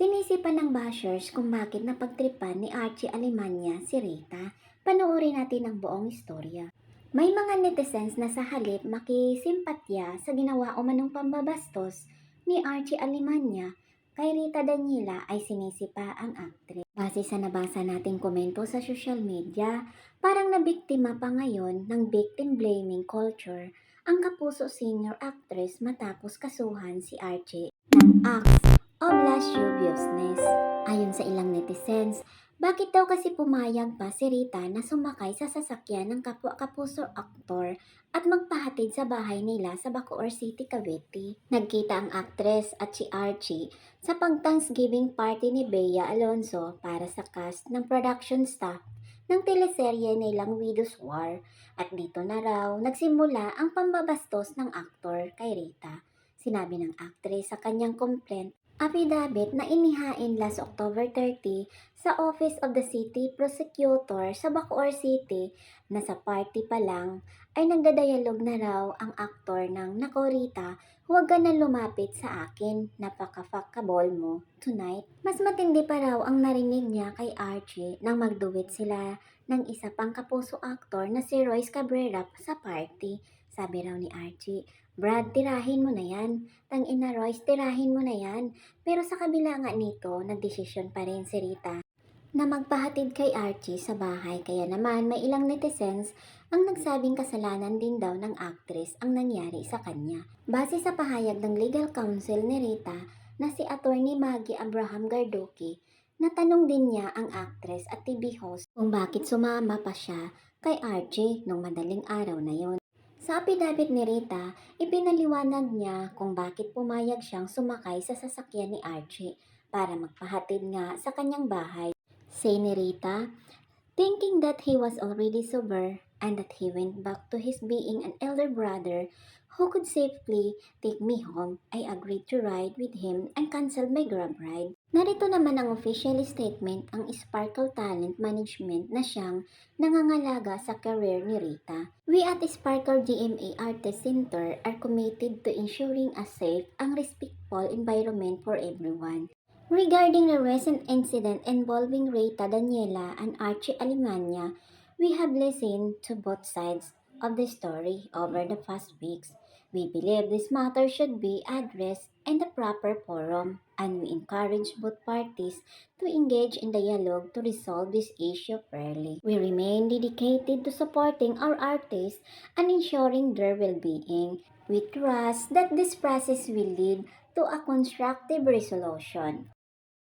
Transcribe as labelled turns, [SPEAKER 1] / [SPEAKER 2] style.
[SPEAKER 1] Sinisipan ng bashers kung bakit napagtripan ni Archie Alemania si Rita. Panoorin natin ang buong istorya. May mga netizens na sa halip makisimpatya sa ginawa o manong pambabastos ni Archie Alemania kay Rita Daniela ay sinisipa ang aktres. Base sa nabasa nating komento sa social media, parang nabiktima pa ngayon ng victim blaming culture ang kapuso senior actress matapos kasuhan si Archie ng acts of lasciviousness. Ayon sa ilang netizens, bakit daw kasi pumayag pa si Rita na sumakay sa sasakyan ng kapwa kapuso aktor at magpahatid sa bahay nila sa Bacoor City, Cavite? Nagkita ang actress at si Archie sa pag-Thanksgiving party ni Bea Alonso para sa cast ng production staff ng teleserye nilang Widow's War at dito na raw nagsimula ang pambabastos ng aktor kay Rita. Sinabi ng actress sa kanyang complaint affidavit na inihain last October 30 sa Office of the City Prosecutor sa Bacoor City na sa party pa lang ay nagdadialog na raw ang aktor ng Nako Rita, huwag ka na lumapit sa akin, napaka-fuckable mo tonight. Mas matindi pa raw ang narinig niya kay Archie nang magduet sila ng isa pang kapuso aktor na si Royce Cabrera sa party. Sabi raw ni Archie, Brad, tirahin mo na yan. Tang ina Royce, tirahin mo na yan. Pero sa kabila nga nito, nagdesisyon pa rin si Rita na magpahatid kay Archie sa bahay. Kaya naman may ilang netizens ang nagsabing kasalanan din daw ng actress ang nangyari sa kanya. Base sa pahayag ng legal counsel ni Rita na si attorney Maggie Abraham Gardoki, natanong din niya ang actress at TV host kung bakit sumama pa siya kay Archie nung madaling araw na yon. Sa affidavit ni Rita, ipinaliwanag niya kung bakit pumayag siyang sumakay sa sasakyan ni Archie para magpahatid nga sa kanyang bahay. Say ni Rita, thinking that he was already sober and that he went back to his being an elder brother who could safely take me home, I agreed to ride with him and canceled my grab ride. Narito naman ang official statement ang Sparkle Talent Management na siyang nangangalaga sa career ni Rita. We at Sparkle GMA Artist Center are committed to ensuring a safe and respectful environment for everyone. Regarding the recent incident involving Rita Daniela and Archie Alemania, we have listened to both sides of the story over the past weeks. We believe this matter should be addressed in the proper forum, and we encourage both parties to engage in dialogue to resolve this issue fairly. We remain dedicated to supporting our artists and ensuring their well-being. We trust that this process will lead to a constructive resolution.